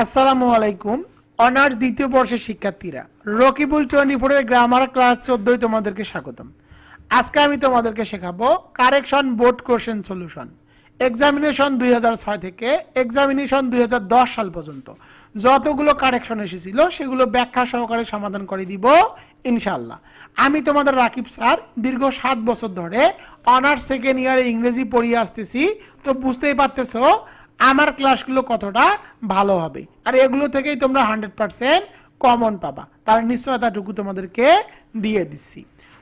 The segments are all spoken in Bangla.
আসসালামু আলাইকুম, অনার্স দ্বিতীয় বর্ষের শিক্ষার্থীরা। রকিবুল টোয়েন্টি ফোরের গ্রামার ক্লাস চোদ্দই তোমাদেরকে স্বাগতম। আজকে আমি তোমাদেরকে শেখাবো correction board question solution. Examination দুই থেকে এক্সামিনেশন দুই সাল পর্যন্ত। যতগুলো কারেকশন এসেছিল, সেগুলো ব্যাখ্যা সহকারে সমাধান করে দিব ইনশাল্লাহ আমি তোমাদের রাকিব স্যার, দীর্ঘ সাত বছর ধরে অনার্স সেকেন্ড ইয়ারে ইংরেজি পড়িয়ে আসতেছি। তো বুঝতেই পারতেছো আমার ক্লাসগুলো কতটা ভালো হবে? আর এগুলো থেকেই তোমরা হান্ড্রেড পার্সেন্ট কমন পাবা। তার নিশ্চয়তাটুকু তোমাদেরকে দিয়ে দিচ্ছি।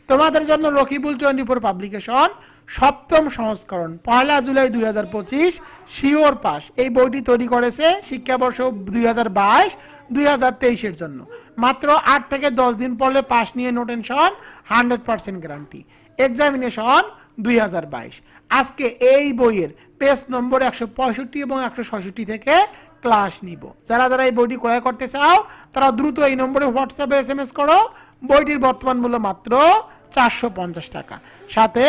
তোমাদের জন্য রকিবুল টোয়েন্টি ফোর পাবলিকেশন সপ্তম সংস্করণ, পয়লা জুলাই দুই হাজার পঁচিশ, শিওর পাস। এই বইটি তৈরি করেছে শিক্ষাবর্ষ দুই হাজার বাইশ, দুই হাজার তেইশের জন্য। মাত্র আট থেকে দশ দিন পড়লে পাস নিয়ে no tension hundred percent guarantee examination দুই হাজার বাইশ। আজকে এই বইয়ের পেজ নম্বর একশো পঁয়ষট্টি এবং একশো ছষট্টি থেকে ক্লাস নিব। যারা যারা এই বইটি ক্রয় করতে চাও, তারা দ্রুত এই নম্বরে হোয়াটসঅ্যাপে এস এম এস করো। বইটির বর্তমান মূল্য মাত্র চারশো পঞ্চাশ টাকা। সাথে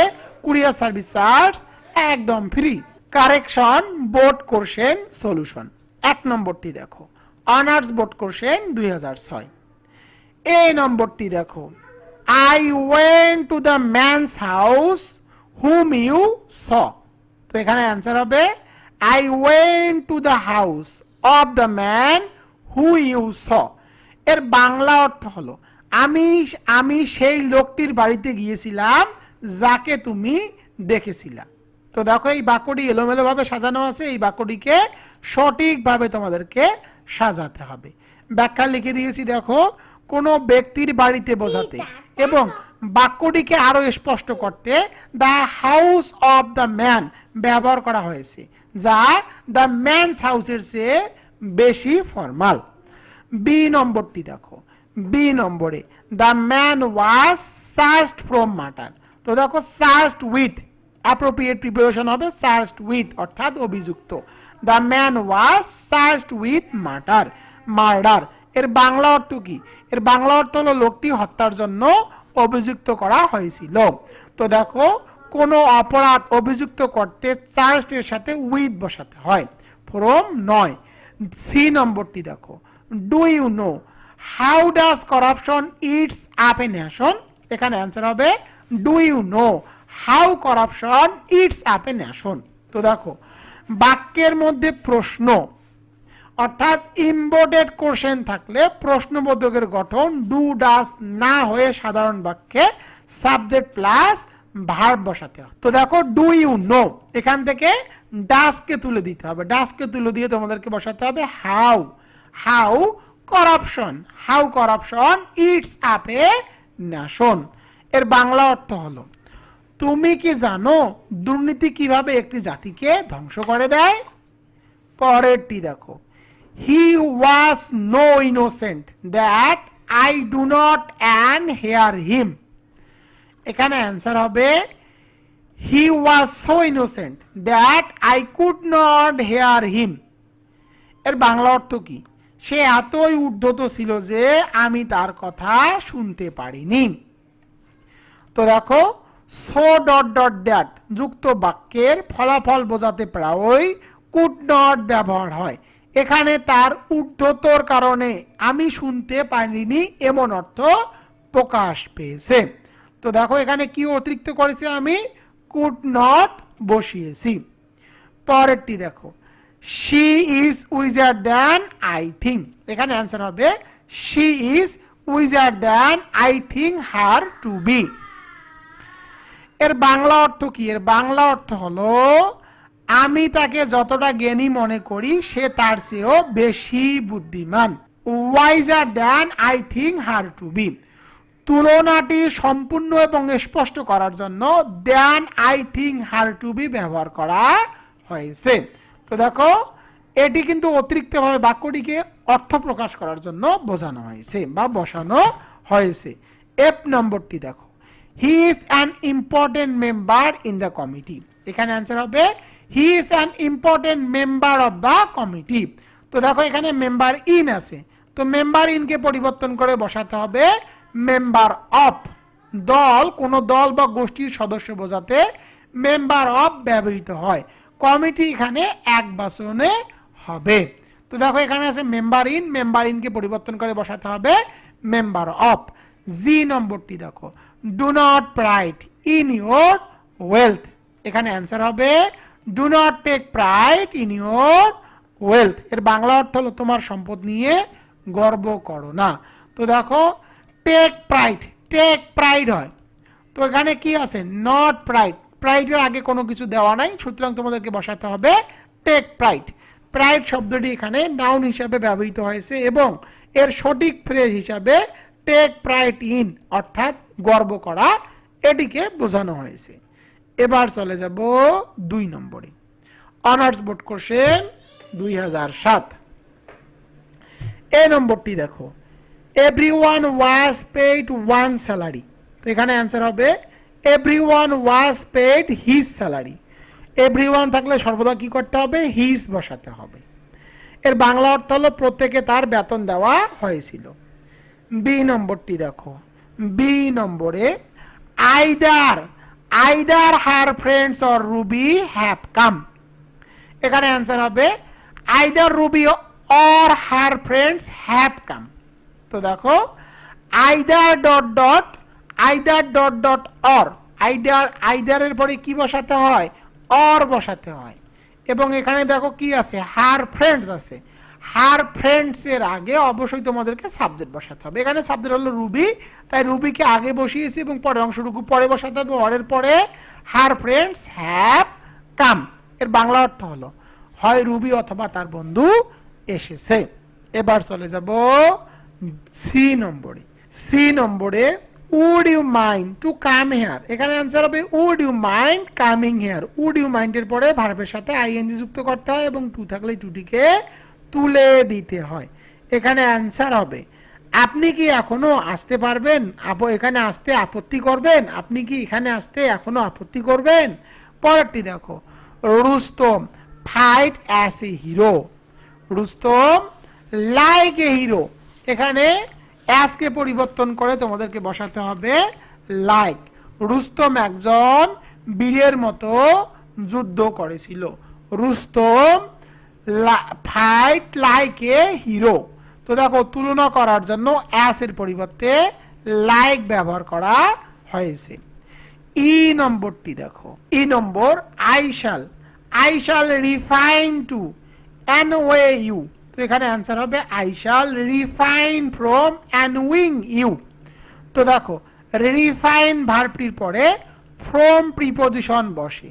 কুরিয়ার সার্ভিস চার্জ একদম free correction board question solution এক নম্বরটি দেখো অনার্স বোর্ড কোর্সেন দুই হাজার ছয়। এই নম্বরটি দেখো I went to the man's house whom you saw তো এখানে অ্যান্সার হবে I went to the house of the man who you saw এর বাংলা অর্থ হলো আমি আমি সেই লোকটির বাড়িতে গিয়েছিলাম যাকে তুমি দেখেছিলা। তো দেখো এই বাক্যটি এলোমেলোভাবে সাজানো আছে এই বাক্যটিকে সঠিকভাবে তোমাদেরকে সাজাতে হবে। ব্যাখ্যা লিখে দিয়েছি দেখো কোনো ব্যক্তির বাড়িতে বোঝাতে এবং বাক্যটিকে আরও স্পষ্ট করতে the house of the man ব্যবহার করা হয়েছে, যা দ্য ম্যানস হাউসের চেয়ে বেশি ফর্মাল বি নম্বরটি দেখো। বি নম্বরে the man was searched from murder তো দেখো সার্চড উইথ অ্যাপ্রোপ্রিয়েট প্রিপারেশন হবে সার্চড উইথ অর্থাৎ অভিযুক্ত। The man was searched with murder murder এর বাংলা অর্থ কি? এর বাংলা অর্থ হলো লোকটি হত্যার জন্য অভিযুক্ত করা হয়েছিল। তো দেখো, কোনো অপরাধ অভিযুক্ত করতে চার্জের সাথে উইথ বসাতে হয়। ফ্রম নয়, সি নম্বরটি দেখো। Do you know how does corruption eats up a nation এখানে অ্যান্সার হবে do you know how corruption eats up a nation তো দেখো, বাক্যের মধ্যে প্রশ্ন অর্থাৎ ইম্বোর্টেড কোশ্চেন থাকলে প্রশ্নবোধকের গঠন ডু ডাস না হয়ে সাধারণ বাক্যে সাবজেক্ট প্লাস ভার্ব বসাতে হয়। তো দেখো ডু ইউ নো এখান থেকে ডাসকে তুলে দিতে হবে। ডাসকে তুলে দিয়ে তোমাদেরকে বসাতে হবে how how corruption how corruption eats up a nation এর বাংলা অর্থ হলো, তুমি কি জানো দুর্নীতি কীভাবে একটি জাতিকে ধ্বংস করে দেয়? পরেরটি দেখো he was no innocent that I do not and hear him এখানে অ্যান্সার হবে he was so innocent that I could not hear him এর বাংলা অর্থ কি? সে এতই উদ্ধত ছিল যে আমি তার কথা শুনতে পারিনি। তো দেখো সো ডট ডট দ্যাট যুক্ত বাক্যের ফলাফল বোঝাতে প্রায়ই কুড নট ব্যবহার হয়। এখানে তার ঊর্ধ্বতর কারণে আমি শুনতে পারিনি এমন অর্থ প্রকাশ পেয়েছে। তো দেখো এখানে কি অতিরিক্ত করেছে আমি? কুড নট বসিয়েছি। পরেরটি দেখো। She is wiser than I think এখানে অ্যান্সার হবে she is wiser than I think her to be এর বাংলা অর্থ কি? এর বাংলা অর্থ হলো আমি তাকে যতটা জ্ঞানী মনে করি, সে তার চেয়েও বেশি বুদ্ধিমান। Wiser than I think her to be তুলনাটি সম্পূর্ণ এবং স্পষ্ট করার জন্য than I think her to be ব্যবহার করা হয়েছে। তো দেখো, এটি কিন্তু অতিরিক্তভাবে বাক্যটিকে অর্থ প্রকাশ করার জন্য বোঝানো হয়েছে বা বসানো হয়েছে। এফ নম্বরটি দেখো। He is an important member in the committee এখানে অ্যান্সার হবে he is an important member of the committee তো দেখো, এখানে মেম্বার ইন আছে। তো মেম্বার ইনকে পরিবর্তন করে বসাতে হবে মেম্বার অফ দল, কোন দল বা গোষ্ঠীর সদস্য বোঝাতে মেম্বার অফ ব্যবহৃত হয়। কমিটি এখানে এক বাসনে হবে। তো দেখো, এখানে আছে মেম্বার ইন মেম্বার ইনকে পরিবর্তন করে বসাতে হবে মেম্বার অফ জি নম্বরটি দেখো। Do not pride in your wealth এখানে অ্যান্সার হবে do not take pride in your wealth এর বাংলা অর্থ হলো তোমার সম্পদ নিয়ে গর্ব করো না। তো দেখো টেক প্রাইড টেক প্রাইড হয়। তো এখানে কি আছে? নট প্রাইড প্রাইডের আগে কোনো কিছু দেওয়া নাই, সুতরাং তোমাদেরকে বসাতে হবে টেক প্রাইড প্রাইড শব্দটি এখানে নাউন হিসাবে ব্যবহৃত হয়েছে এবং এর সঠিক ফ্রেজ হিসাবে টেক প্রাইড ইন অর্থাৎ গর্ব করা, এটিকে বোঝানো হয়েছে। এবার চলে যাব দুই নম্বরে। অনার্স বোর্ড কোশ্চেন দুই হাজার সাত। এ নম্বরটি দেখো। Everyone was paid one salary তো এখানে অ্যান্সার হবে everyone was paid his salary everyone থাকলে সর্বদা কি করতে হবে? হিজ বসাতে হবে। এর বাংলা অর্থ হলো প্রত্যেকে তার বেতন দেওয়া হয়েছিল। বি নম্বরটি দেখো। বি নম্বরে either either her friends or Ruby have come এখানে অ্যান্সার হবে either Ruby or her friends have come তো দেখো either dot dot either dot dot or either আইদারের পরে কি বসাতে হয়? অর বসাতে হয়। এবং এখানে দেখো কি আছে হার ফ্রেন্ডস আছে। হার ফ্রেন্ডস এর আগে অবশ্যই তোমাদেরকে সাবজেক্ট বসাতে হবে। এখানে সাবজেক্ট হলো রুবি, তাই রুবিকে আগে বসিয়েছি এবং পরের অংশটুকু পরে বসাতে হবে। অরের পরে হার ফ্রেন্ডস হ্যাভ কাম এর বাংলা অর্থ হলো, হয় রুবি অথবা তার বন্ধু এসেছে। এবার চলে যাব সি নম্বরে। সি নম্বরে would you mind to come here এখানে অ্যান্সার হবে would you mind coming here would you মাইন্ডের পরে ভার্বের সাথে আইএনজি যুক্ত করতে হয় এবং টু থাকলে টুটিকে তুলে দিতে হয়। এখানে অ্যান্সার হবে। আপনি কি এখনও আসতে পারবেন? এখানে আসতে আপত্তি করবেন? আপনি কি এখানে আসতে এখনও আপত্তি করবেন? পরেরটি দেখো। Rustam fight as a hero Rustam like a hero এখানে অ্যাসকে পরিবর্তন করে তোমাদেরকে বসাতে হবে লাইক রুস্তম একজন বীরের মতো যুদ্ধ করেছিল। Rustam fight like a hero তো দেখো, তুলনা করার জন্য অ্যাসের পরিবর্তে লাইক ব্যবহার করা হয়েছে। ই নম্বরটি দেখো। E number I shall I shall refrain to annoying you তো এখানে অ্যান্সার হবে I shall refrain from annoying you তো দেখো রিফাইন ভার্বটির পরে ফ্রম প্রিপোজিশন বসে।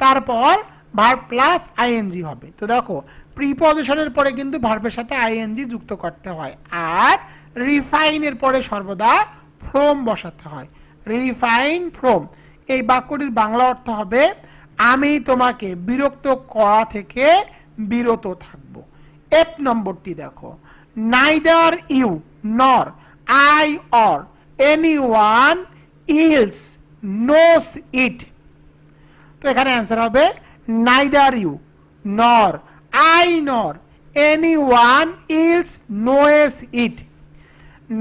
তারপর ভার্ব প্লাস আইএনজি হবে। তো দেখো প্রিপজিশনের পরে কিন্তু ভার্বের সাথে আইএনজি যুক্ত করতে হয় আর রিফাইনের পরে সর্বদা ফ্রম বসাতে হয়। রিফাইন ফ্রম এই বাক্যটির বাংলা অর্থ হবে, আমি তোমাকে বিরক্ত করা থেকে বিরত থাকব। এক নম্বরটি দেখো neither you nor I or anyone else knows it তো এখানে অ্যান্সার হবে you nor I nor anyone else knows it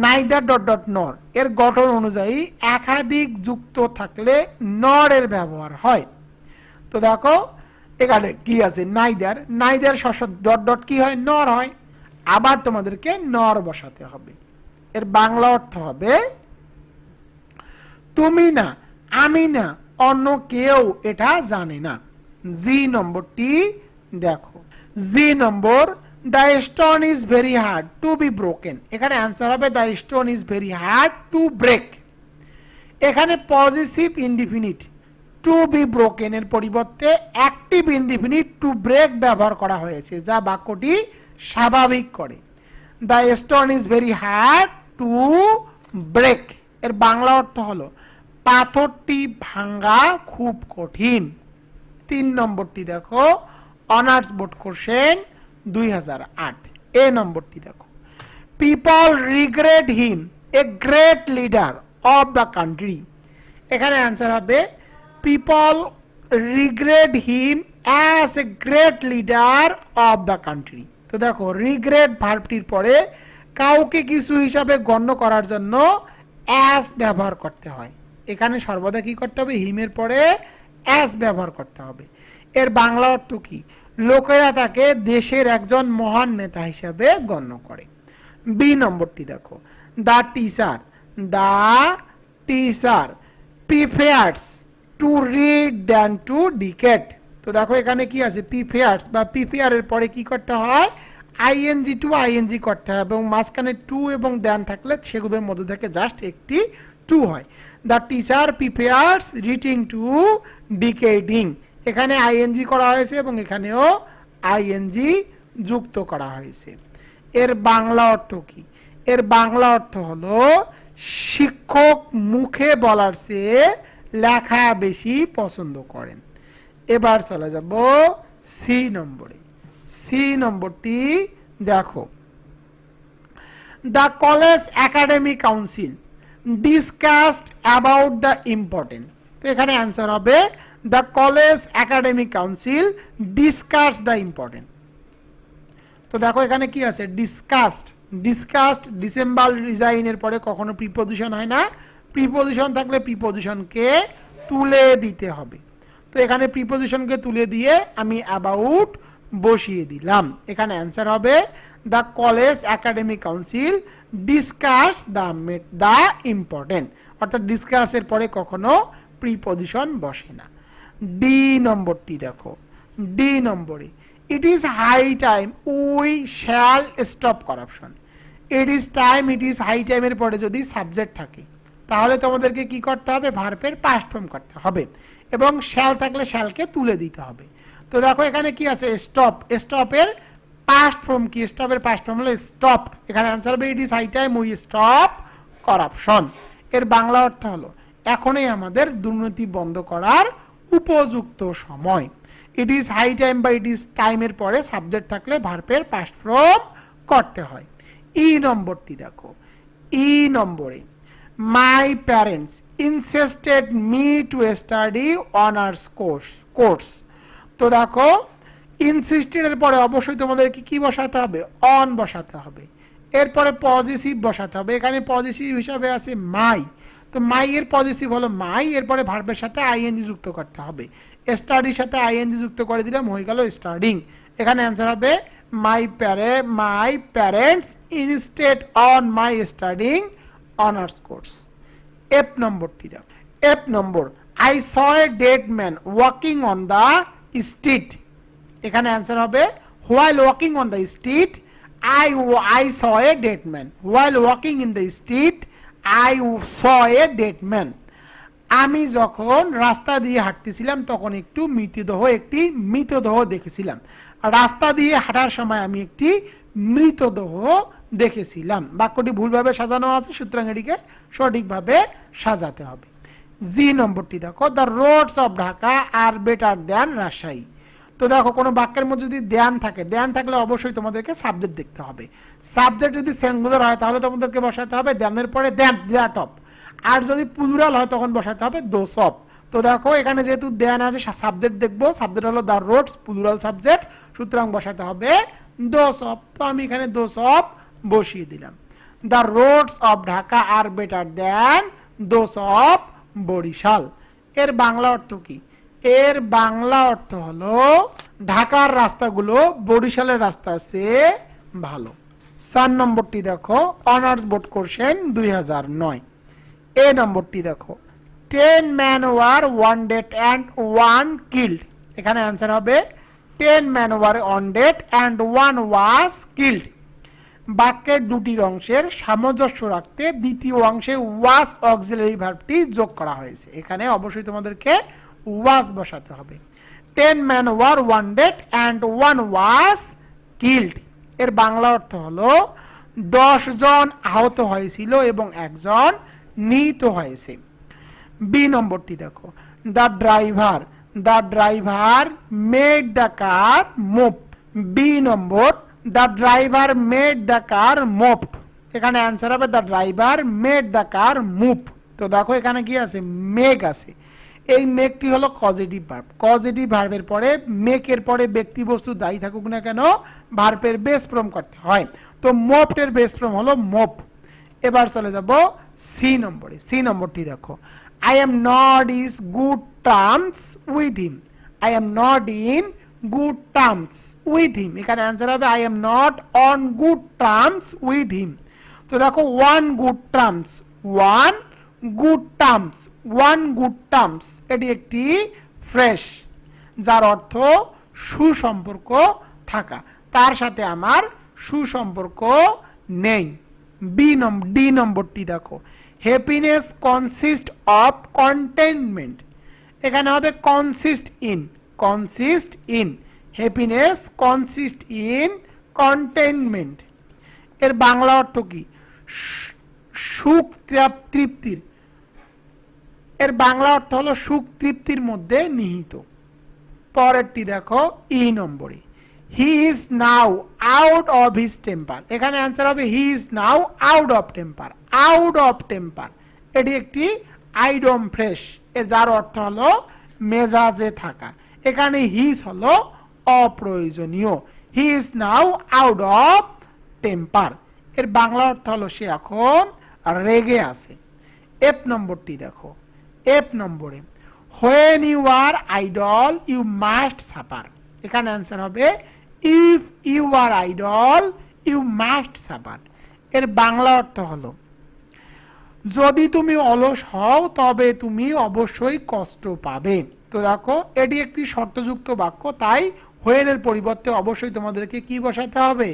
neither dot dot nor এর গঠন অনুযায়ী একাধিক যুক্ত থাকলে নর এর ব্যবহার হয়। তো দেখো, এখানে কি আছে? নাইদার নাইদার শস্য ডট ডট কি হয়? নর হয়। আবার তোমাদেরকে নর বসাতে হবে। এর বাংলা অর্থ হবে, তুমি না, আমি না, অন্য কেউ এটা জানে না। জি নম্বরটি দেখো. G number the stone is very hard to be broken এখানে অ্যান্সার হবে the stone is very hard to break এখানে positive indefinite to be broken এর পরিবর্তে অ্যাক্টিভ ইনডিফিনিট টু ব্রেক ব্যবহার করা হয়েছে, যা বাক্যটি স্বাভাবিক করে। The stone is very hard to break এর বাংলা অর্থ হলো, পাথরটি ভাঙ্গা খুব কঠিন। তিন নম্বরটি দেখো, অনার্স বোর্ড কোশ্চেন দুই হাজার আট। এ নম্বরটি দেখো। People regret him, a great leader of the country. এখানে অ্যান্সার হবে, people regret him as a great leader of the country. তো দেখো, রিগ্রেট ভার্বটির পরে কাউকে কিছু হিসাবে গণ্য করার জন্য অ্যাস ব্যবহার করতে হয়। এখানে সর্বদা কি করতে হবে? হিমের পরে অ্যাস ব্যবহার করতে হবে। এর বাংলা অর্থ কি? লোকেরা তাকে দেশের একজন মহান নেতা হিসাবে গণ্য করে। বি নম্বরটি দেখো। The teacher the teacher prefers to read than to dictate তো দেখো এখানে কি আছে? প্রিফেয়ার্স বা প্রিফেয়ারের পরে কি করতে হয়? আইএনজি টু আইএনজি করতে হবে এবং মাঝখানে টু এবং দেন থাকলে সেগুলোর মধ্যে থেকে জাস্ট একটি টু হয়। The teacher prefers reading to dictating. এখানে আইএনজি করা হয়েছে এবং এখানেও আইএনজি যুক্ত করা হয়েছে। এর বাংলা অর্থ কি? এর বাংলা অর্থ হলো, শিক্ষক মুখে বলার চেয়ে লেখা বেশি পছন্দ করেন। এবার চলে যাব সি নম্বরে। সি নম্বরটি দেখো। The college academy council. Discussed about the important. তো এখানে অ্যান্সার হবে the college academic council discuss the important তো দেখো এখানে কি আছে? ডিসকাসড ডিসকাসড ডিসেম্বর রিজাইনের পরে কখনো প্রিপোজিশন হয় না। প্রিপোজিশন থাকলে প্রিপোজিশনকে তুলে দিতে হবে। তো এখানে প্রিপোজিশনকে তুলে দিয়ে আমি অ্যাবাউট বসিয়ে দিলাম। এখানে অ্যান্সার হবে the college academic council discuss the the important অর্থাৎ ডিসকাসের পরে কখনো প্রিপোজিশন বসে না। ডি নম্বরটি দেখো। ডি নম্বরে it is high time we shall stop corruption it is time it is high টাইমের পরে যদি সাবজেক্ট থাকে, তাহলে তোমাদেরকে কি করতে হবে? ভার্পের পাস্ট ফর্ম করতে হবে এবং শ্যাল থাকলে শ্যালকে তুলে দিতে হবে। তো দেখো এখানে কি আছে? স্টপ স্টপের পাস্ট কি? স্টপের পাস্ট হলো স্টপ এখানে অ্যান্সার হবে it is high time we stop corruption এর বাংলা অর্থ হলো এখনই আমাদের দুর্নীতি বন্ধ করার উপযুক্ত সময়। ইট ইজ হাই টাইম বা ইট ইজ টাইমের পরে সাবজেক্ট থাকলে ভার্পের পাস্ট ফর্ম করতে হয়। ই নম্বরটি দেখো। ই নম্বরে my parents insisted me to study honours course course তো দেখো ইনসিস্টেডের পরে অবশ্যই তোমাদেরকে কি বসাতে হবে? অন বসাতে হবে। এরপরে পজিটিভ বসাতে হবে। এখানে পজিটিভ হিসাবে আছে মাই তো মাই এর পজিটিভ হলো মাই এরপরে ভার্বের সাথে আইএনজি যুক্ত করতে হবে। স্টাডির সাথে আইএনজি যুক্ত করে দিলাম, হয়ে গেল স্টাডিং এখানে অ্যান্সার হবে মাই প্যারে my parents insisted on my studying honours course F নম্বরটি দাও। F number I saw a dead man walking on the street এখানে অ্যান্সার হবে while walking on the street I I saw a dead man while walking in the street I saw a dead man আমি যখন রাস্তা দিয়ে হাঁটতেছিলাম, তখন একটু মৃতদেহ, একটি মৃতদেহ দেখেছিলাম। রাস্তা দিয়ে হাঁটার সময় আমি একটি মৃতদেহ দেখেছিলাম। বাক্যটি ভুলভাবে সাজানো আছে, সুতরাং এটিকে সঠিকভাবে সাজাতে হবে। জি নম্বরটি দেখো the roads of Dhaka are better than Rajshahi তো দেখো, কোনো বাক্যের মধ্যে যদি দেন থাকে দেন থাকলে অবশ্যই তোমাদেরকে সাবজেক্ট দেখতে হবে। সাবজেক্ট যদি সিঙ্গুলার হয়, তাহলে তোমাদেরকে বসাতে হবে দেনের পরে দেন দ্যাট অফ আর যদি প্লুরাল হয়, তখন বসাতে হবে দোষ অফ তো দেখো, এখানে যেহেতু দেন আছে সাবজেক্ট দেখব। সাবজেক্ট হলো দ্য রোডস প্লুরাল সাবজেক্ট সুতরাং বসাতে হবে দোষ অফ তো আমি এখানে দোষ অফ বসিয়ে দিলাম। The roads of Dhaka are better than those of Barishal. এর বাংলা অর্থ কি? এর বাংলা অর্থ হলো, ঢাকার রাস্তাগুলো বরিশালের রাস্তা আছে, ভালো। চার নম্বরটি দেখো, অনার্স বোর্ড কোশ্চেন দুই হাজার নয়। এ নম্বরটি দেখো ten man were wounded and one killed এখানে অ্যান্সার হবে ten man were wounded and one was killed বাক্যের দুটি অংশের সামঞ্জস্য রাখতে দ্বিতীয় অংশে ওয়াস অক্সিলারি ভার্বটি যোগ করা হয়েছে। এখানে অবশ্যই তোমাদেরকে ওয়াস বসাতে হবে। Ten man were wounded and one was killed এর বাংলা অর্থ হলো, দশ জন আহত হয়েছিল এবং একজন নিহত হয়েছে। বি নম্বরটি দেখো। The driver the driver made the car move B number the driver made the car move এখানে অ্যান্সার হবে the driver made the car move তো দেখো এখানে কি আছে? মেঘ আছে। এই মেঘটি হলো পজিটিভ ভার্ব পজিটিভ ভার্বের পরে মেকের পরে ব্যক্তি বস্তু দায়ী থাকুক না কেন ভার্বের বেস ফ্রম করতে হয়। তো মোপটের বেস ফ্রম হলো মোপ এবার চলে যাব সি নম্বরে। সি নম্বরটি দেখো। I am not is good terms with him I am not in good terms with him এখানে অ্যান্সার হবে I am not on good terms with him তো দেখো on good terms on good terms on good terms এটি একটি ফ্রেশ যার অর্থ সুসম্পর্ক থাকা। তার সাথে আমার সুসম্পর্ক নেই। বি নম্বর ডি নম্বরটি দেখো। হ্যাপিনেস কনসিস্ট অফ কন্টেনমেন্ট এখানে হবে consist in consist in happiness consist in contentment এর বাংলা অর্থ কি? সুখ তৃপ্তির। এর বাংলা অর্থ হলো সুখ তৃপ্তির মধ্যে নিহিত। পরেরটি দেখো, ই নম্বরে he is now out of his temper এখানে অ্যান্সার হবে he is now out of temper out of temper এটি একটি আইডম ফ্রেশ। এ যার অর্থ হলো মেজাজে থাকা। এখানে হিজ হলো অপ্রয়োজনীয়। He is now out of temper এর বাংলা অর্থ হলো সে এখন রেগে আছে। এফ নম্বরটি দেখো। এফ নম্বরে when you are idle you must suffer এখানে অ্যান্সার হবে if you are idle you must suffer এর বাংলা অর্থ হলো, যদি তুমি অলস হও, তবে তুমি অবশ্যই কষ্ট পাবে। তো দেখো, এটি একটি শর্তযুক্ত বাক্য, তাই হোয়েনের পরিবর্তে অবশ্যই তোমাদেরকে কি বসাতে হবে?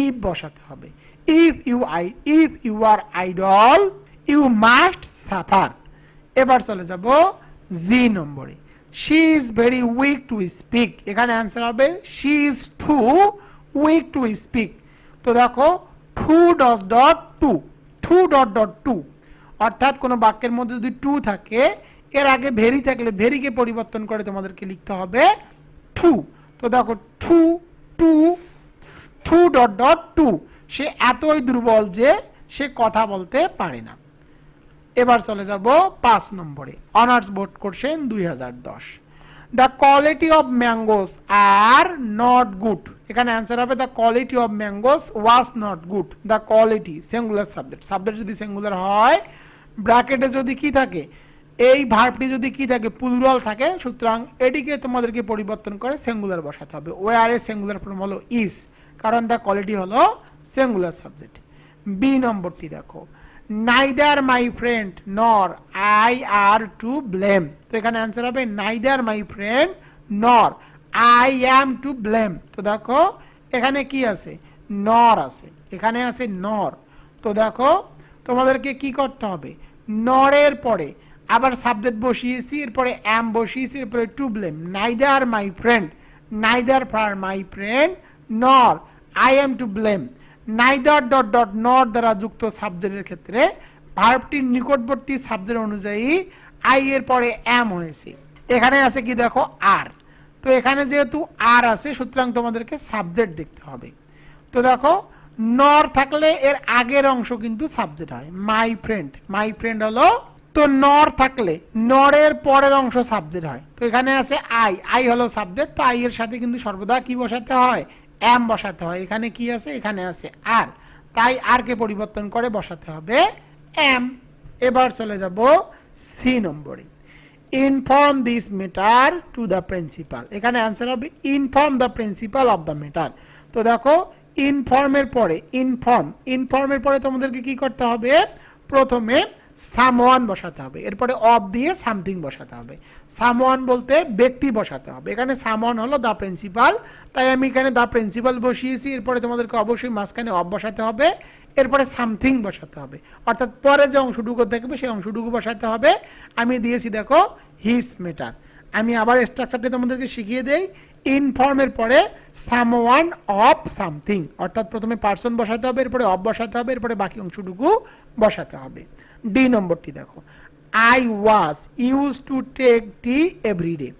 ইফ বসাতে হবে। If you I if you are idle you must suffer এবার চলে যাব জি নম্বরে। She is very weak to speak এখানে অ্যান্সার হবে she is too weak to speak তো দেখো too dot dot to too dot dot to অর্থাৎ কোনো বাক্যের মধ্যে যদি টু থাকে, এর আগে ভেরি থাকলে ভেরিকে পরিবর্তন করে তোমাদেরকে লিখতে হবে টু তো দেখো too too too dot dot to সে এতই দুর্বল যে সে কথা বলতে পারে না। এবার চলে যাব পাঁচ নম্বরে। অনার্স বোর্ড কোশ্চেন দুই হাজার দশ। The quality of mangoes are not good এখানে অ্যান্সার হবে the quality of mangoes was not good the quality singular subject subject যদি সিঙ্গুলার হয় ব্র্যাকেটে যদি কি থাকে, এই ভার্বটি যদি কি থাকে প্লুরাল থাকে, সুতরাং এটিকে তোমাদেরকে পরিবর্তন করে সিঙ্গুলার বসাতে হবে। ওয়ার এর সিঙ্গুলার ফর্ম হলো ইস কারণ দ্য কোয়ালিটি হলো সিঙ্গুলার সাবজেক্ট বি নম্বরটি দেখো। Neither my friend nor I are to blame তো এখানে অ্যান্সার হবে neither my friend nor I am to blame তো দেখো, এখানে কি আছে? নর আছে। এখানে আছে নর তো দেখো, তোমাদেরকে কি করতে হবে? নরের পরে আবার সাবজেক্ট বসিয়েছি, এরপরে অ্যাম বসিয়েছি, এরপরে to blame neither my friend neither for my friend nor I am to blame neither dot dot not দ্বারা যুক্ত সাবজেক্টের ক্ষেত্রে ভার্বটির নিকটবর্তী সাবজেক্ট অনুযায়ী আই এর পরে এম হয়েছে। এখানে আছে কি দেখো? আর। তো এখানে যেহেতু আর আছে, সুতরাং তোমাদেরকে সাবজেক্ট দেখতে হবে। তো দেখো, নর থাকলে এর আগের অংশ কিন্তু সাবজেক্ট হয়। My friend. মাই ফ্রেন্ড হলো, তো নর থাকলে নরের পরের অংশ সাবজেক্ট হয়। তো এখানে আছে আই। আই হলো সাবজেক্ট, তো আই এর সাথে কিন্তু সর্বদা কি বসাতে হয়? এম বসাতে হয়। এখানে কি আছে? এখানে আছে আর। তাই আর কে পরিবর্তন করে বসাতে হবে? এম। এবার চলে যাব সি নম্বরে। Inform this matter to the principal এখানে অ্যান্সার হবে inform the principal of the matter তো দেখো ইনফর্মের পরে ইনফর্ম ইনফর্মের পরে তোমাদেরকে কি করতে হবে? প্রথমে সামওয়ান বসাতে হবে। এরপরে অফ দিয়ে সামথিং বসাতে হবে। সামওয়ান বলতে ব্যক্তি বসাতে হবে। এখানে সামওয়ান হলো দ্য প্রিন্সিপাল। তাই আমি এখানে দ্য প্রিন্সিপাল বসিয়েছি। এরপরে তোমাদেরকে অবশ্যই মাঝখানে অফ বসাতে হবে। এরপরে সামথিং বসাতে হবে। অর্থাৎ পরে যে অংশটুকু দেখবে, সেই অংশটুকু বসাতে হবে। আমি দিয়েছি দেখো, হিস মেটার। আমি আবার স্ট্রাকচারটি তোমাদেরকে শিখিয়ে দেই। ইনফর্মের পরে সামওয়ান অফ সামথিং। অর্থাৎ প্রথমে পার্সন বসাতে হবে, এরপরে অফ বসাতে হবে, এরপরে বাকি অংশটুকু বসাতে হবে। ডি নম্বরটি দেখো। I was use to take tea everyday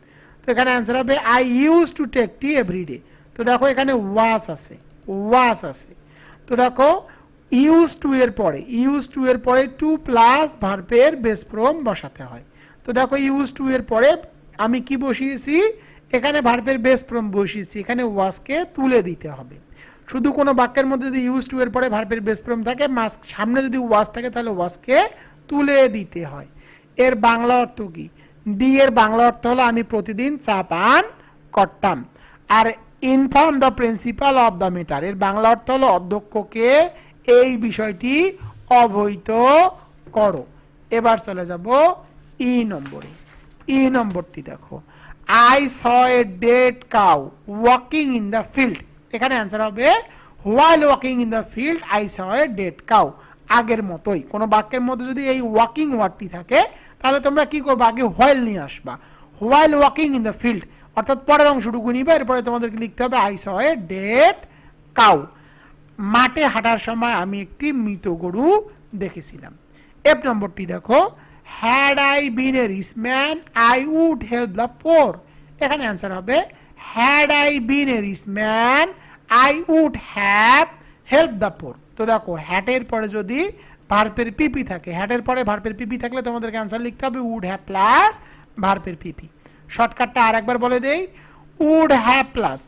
তো এখানে অ্যান্সার হবে I use to take tea everyday তো দেখো এখানে ওয়াস আছে ওয়াস আছে। তো দেখো ইউজ টু এর পরে ইউজ টু এর পরে টু প্লাস ভার্পের বেস ফ্রম বসাতে হয়। তো দেখো ইউজ টু এর পরে আমি কি বসিয়েছি? এখানে ভার্পের বেস ফ্রম বসিয়েছি, এখানে ওয়াসকে তুলে দিতে হবে। শুধু কোনো বাক্যের মধ্যে যদি ইউজ টু এর পরে ভার্পের বেস ফ্রম থাকে মাস্ক সামনে যদি ওয়াস থাকে, তাহলে ওয়াসকে তুলে দিতে হয়। এর বাংলা অর্থ কি? ডি এর বাংলা অর্থ হলো, আমি প্রতিদিন চা পান করতাম। আর inform the principal of the matter এর বাংলা অর্থ হলো, অধ্যক্ষকে এই বিষয়টি অবহিত করো। এবার চলে যাব ই নম্বরে। ই নম্বরটি দেখো। I saw a dead cow walking in the field এখানে অ্যান্সার হবে while walking in the field I saw a dead cow আগের মতোই। কোনো বাক্যের মধ্যে যদি এই ওয়াকিং ওয়ার্ডটি থাকে, তাহলে তোমরা কি করবে? আগে হোয়াইল নিয়ে আসবা। While walking in the field অর্থাৎ পরের অংশটুকু নিবে, এরপরে তোমাদেরকে লিখতে হবে I saw a dead cow মাঠে হাঁটার সময় আমি একটি মৃত গরু দেখেছিলাম। এফ নম্বরটি দেখো। Had I been a rich man I would help the poor এখানে অ্যান্সার হবে had I been a rich man I would have help the poor তো দেখো হ্যাটের পরে যদি ভার্পের পিপি থাকে হ্যাটের পরে ভার্পের পিপি থাকলে তোমাদেরকে অ্যান্সার লিখতে হবে উড হ্যাভ প্লাস ভার্পের পিপি শর্টকাটটা আর একবার বলে দেই উড হ্যাভ প্লাস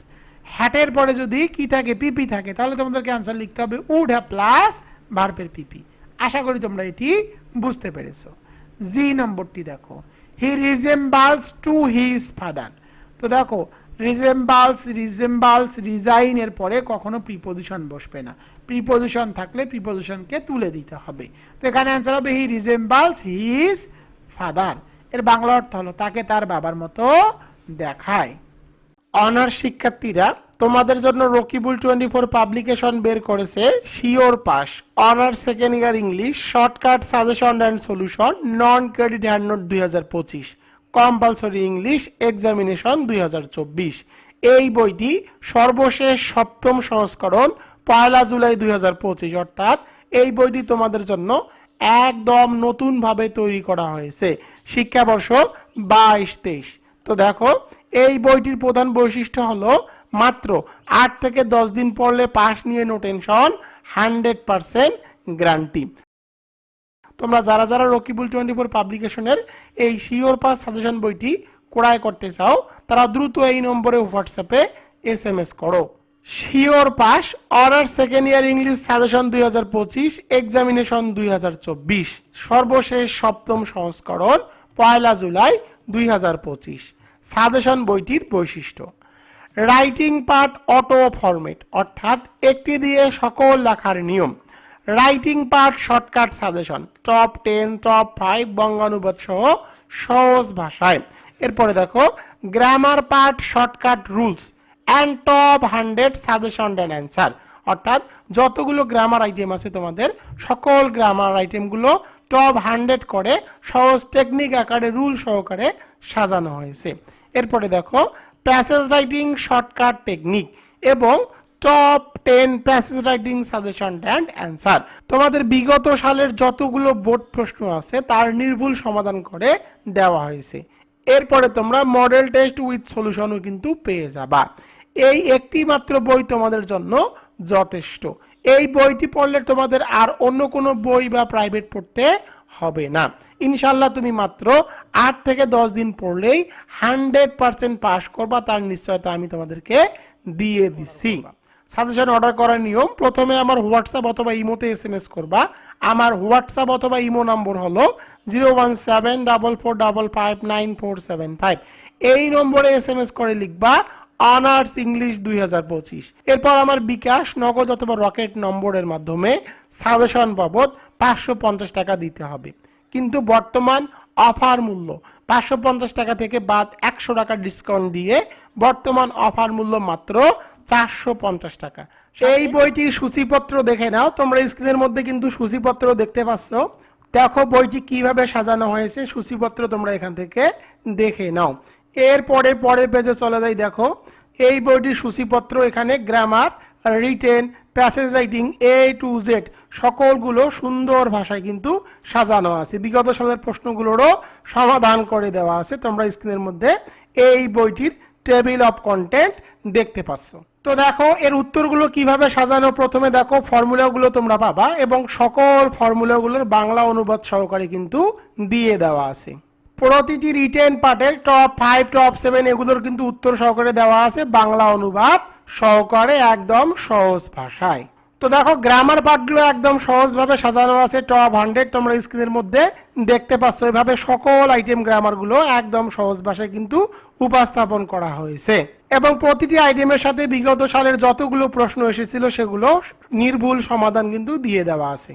হ্যাটের পরে যদি কি থাকে পিপি থাকে, তাহলে তোমাদেরকে অ্যান্সার লিখতে হবে উড হ্যাভ প্লাস ভার্পের পিপি আশা করি তোমরা এটি বুঝতে পেরেছ। জি নম্বরটি দেখো he resembles to his father তো দেখো রিজেম্বালস রিজেম্বালস রিজাইনের পরে কখনো প্রিপোজিশন বসবে না। প্রিপোজিশন থাকলে প্রিপোজিশনকে তুলে দিতে হবে। তো এখানে অ্যান্সার হবে হি রিজেম্বালস হিজ ফাদার এর বাংলা অর্থ হলো, তাকে তার বাবার মতো দেখায়। অনার্স শিক্ষার্থীরা, তোমাদের জন্য রকিবুল টোয়েন্টি ফোর পাবলিকেশন বের করেছে, sure pass. Honours second year English shortcut suggestion and solution non credit hand note দুই হাজার পঁচিশ। কম্পালসরি ইংলিশ এক্সামিনেশন দুই হাজার চব্বিশ। এই বইটি সর্বশেষ সপ্তম সংস্করণ পয়লা জুলাই দুই হাজার পঁচিশ, অর্থাৎ এই বইটি তোমাদের জন্য একদম নতুনভাবে তৈরি করা হয়েছে। শিক্ষাবর্ষ বাইশ তেইশ। তো দেখো, এই বইটির প্রধান বৈশিষ্ট্য হলো মাত্র আট থেকে দশ দিন পড়লে পাস নিয়ে no tension hundred percent guarantee তোমরা যারা যারা রকিবুল টোয়েন্টি ফোর পাবলিকেশনের এই শিওর পাস সাজেশন বইটি ক্রয় করতে চাও, তারা দ্রুত এই নম্বরে হোয়াটসঅ্যাপে এস এম এস করো। Sure pass honours second year English suggestion দুই হাজার পঁচিশ, এক্সামিনেশন দুই হাজার চব্বিশ। সর্বশেষ সপ্তম সংস্করণ পয়লা জুলাই দুই হাজার পঁচিশ। সাজেশন বইটির বৈশিষ্ট্য। রাইটিং পার্ট অটো ফরম্যাট, অর্থাৎ একটি দিয়ে সকল লেখার নিয়ম। Writing part shortcut suggestion top ten top five বঙ্গানুবাদ সহ সহজ ভাষায়। এরপরে দেখো grammar part shortcut rules and top hundred suggestion and answer অর্থাৎ যতগুলো গ্রামার আইটেম আছে তোমাদের, সকল গ্রামার আইটেমগুলো টপ হান্ড্রেড করে সহজ টেকনিক আকারে রুল সহকারে সাজানো হয়েছে। এরপরে দেখো প্যাসেজ রাইটিং শর্টকাট টেকনিক এবং top ten passage writing suggestion and answer তোমাদের বিগত সালের যতগুলো বোর্ড প্রশ্ন আছে, তার নির্ভুল সমাধান করে দেওয়া হয়েছে। এরপরে তোমরা মডেল টেস্ট উইথ সলিউশনও কিন্তু পেয়ে যাবা। এই একটি মাত্র বই তোমাদের জন্য যথেষ্ট। এই বইটি পড়লে তোমাদের আর অন্য কোনো বই বা প্রাইভেট পড়তে হবে না। ইনশাল্লাহ তুমি মাত্র আট থেকে দশ দিন পড়লেই হান্ড্রেড পার্সেন্ট পাস করবা, তার নিশ্চয়তা আমি তোমাদেরকে দিয়ে দিচ্ছি সাজেশন অর্ডার করার নিয়ম, প্রথমে আমার হোয়াটসঅ্যাপ অথবা ইমোতে এস এম এস করবা। আমার হোয়াটসঅ্যাপ অথবা ইমো নম্বর হলো zero one seven double four double five nine four seven five. এই নম্বরে এস এম এস করে লিখবা, অনার্স ইংলিশ দুই হাজার পঁচিশ। এরপর আমার বিকাশ, নগদ অথবা রকেট নম্বরের মাধ্যমে সাজেশন বাবদ পাঁচশো পঞ্চাশ টাকা দিতে হবে। কিন্তু বর্তমান অফার মূল্য, পাঁচশো পঞ্চাশ টাকা থেকে বাদ একশো টাকা ডিসকাউন্ট দিয়ে বর্তমান অফার মূল্য মাত্র চারশো পঞ্চাশ টাকা। এই বইটির সূচিপত্র দেখে নাও, তোমরা স্ক্রিনের মধ্যে কিন্তু সূচিপত্র দেখতে পাচ্ছ। দেখো বইটি কীভাবে সাজানো হয়েছে, সূচিপত্র তোমরা এখান থেকে দেখে নাও। এরপরে পরের পেজে চলে যাই, দেখো। এই বইটির সূচিপত্র এখানে grammar written passage writing A to Z সকলগুলো সুন্দর ভাষায় কিন্তু সাজানো আছে। বিগত সালের প্রশ্নগুলোরও সমাধান করে দেওয়া আছে। তোমরা স্ক্রিনের মধ্যে এই বইটির টেবিল অফ কন্টেন্ট দেখতে পাচ্ছ। তো দেখো, এর উত্তরগুলো কীভাবে সাজানো? প্রথমে দেখো ফর্মুলাগুলো তোমরা পাবা এবং সকল ফর্মুলাগুলোর বাংলা অনুবাদ সহকারে কিন্তু দিয়ে দেওয়া আছে। প্রতিটি রিটেন পার্টের টপ ফাইভ টপ সেভেন এগুলোর কিন্তু উত্তর সহকারে দেওয়া আছে বাংলা অনুবাদ সহকারে একদম সহজ ভাষায়। তো দেখো গ্রামার পার্টগুলো একদম সহজভাবে সাজানো আছে টপ হান্ড্রেড তোমরা স্ক্রিনের মধ্যে দেখতে পাচ্ছ। এভাবে সকল আইটেম গ্রামারগুলো একদম সহজ ভাষায় কিন্তু উপস্থাপন করা হয়েছে। এবং প্রতিটি আইটেমের সাথে বিগত সালের যতগুলো প্রশ্ন এসেছিল, সেগুলো নির্ভুল সমাধান কিন্তু দিয়ে দেওয়া আছে।